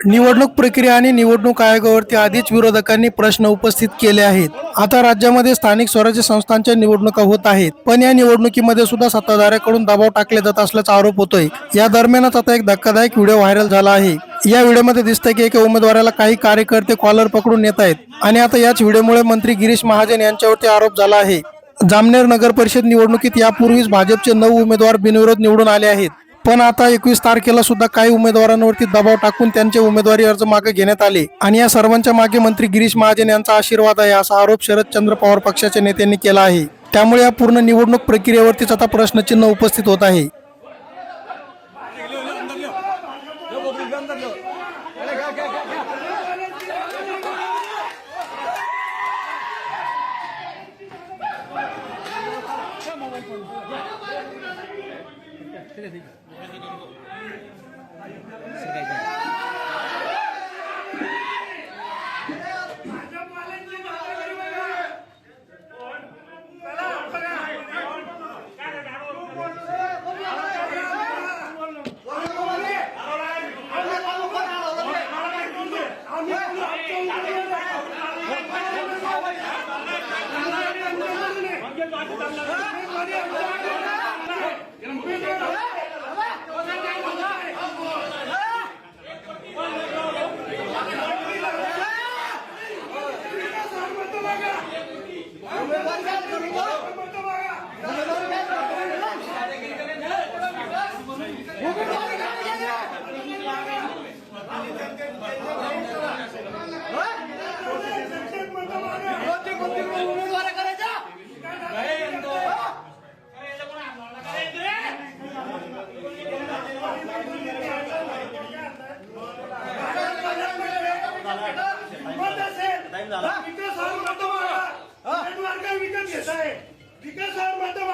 निवडणूक प्रक्रिया आणि निवडणूक आयोगावरती आधीच विरोधकांनी प्रश्न उपस्थित केले आहेत. आता राज्यामध्ये स्थानिक स्वराज्य संस्थांच्या निवडणुका होत आहेत. पण या निवडणुकीमध्ये सुद्धा सत्ताधाऱ्याकडून दबाव टाकले जात असल्याचा आरोप होतोय. या दरम्यानच आता एक धक्कादायक व्हिडिओ व्हायरल झाला आहे. या व्हिडिओमध्ये दिसतंय की एका उमेदवाराला काही कार्यकर्ते कॉलर पकडून नेत आहेत. आणि आता याच व्हिडिओमुळे मंत्री गिरीश महाजन यांच्यावरती आरोप झाला आहे. जामनेर नगर परिषद निवडणुकीत यापूर्वीच भाजपचे नऊ उमेदवार बिनविरोध निवडून आले आहेत. पण आता एकवीस तारखेला सुद्धा काही उमेदवारांवरती दबाव टाकून त्यांचे उमेदवारी अर्ज मागे घेण्यात आले. आणि या सर्वांच्या मागे मंत्री गिरीश महाजन यांचा आशीर्वाद आहे असा आरोप शरद चंद्र पवार पक्षाच्या नेत्यांनी केला आहे. त्यामुळे या पूर्ण निवडणूक प्रक्रियेवरतीच आता प्रश्नचिन्ह उपस्थित होत आहे. Hadi hadi hadi. Eu não vou vem. विकासावर मतं मागा नेटवर्क विकत घेत आहे. विकासावर मतं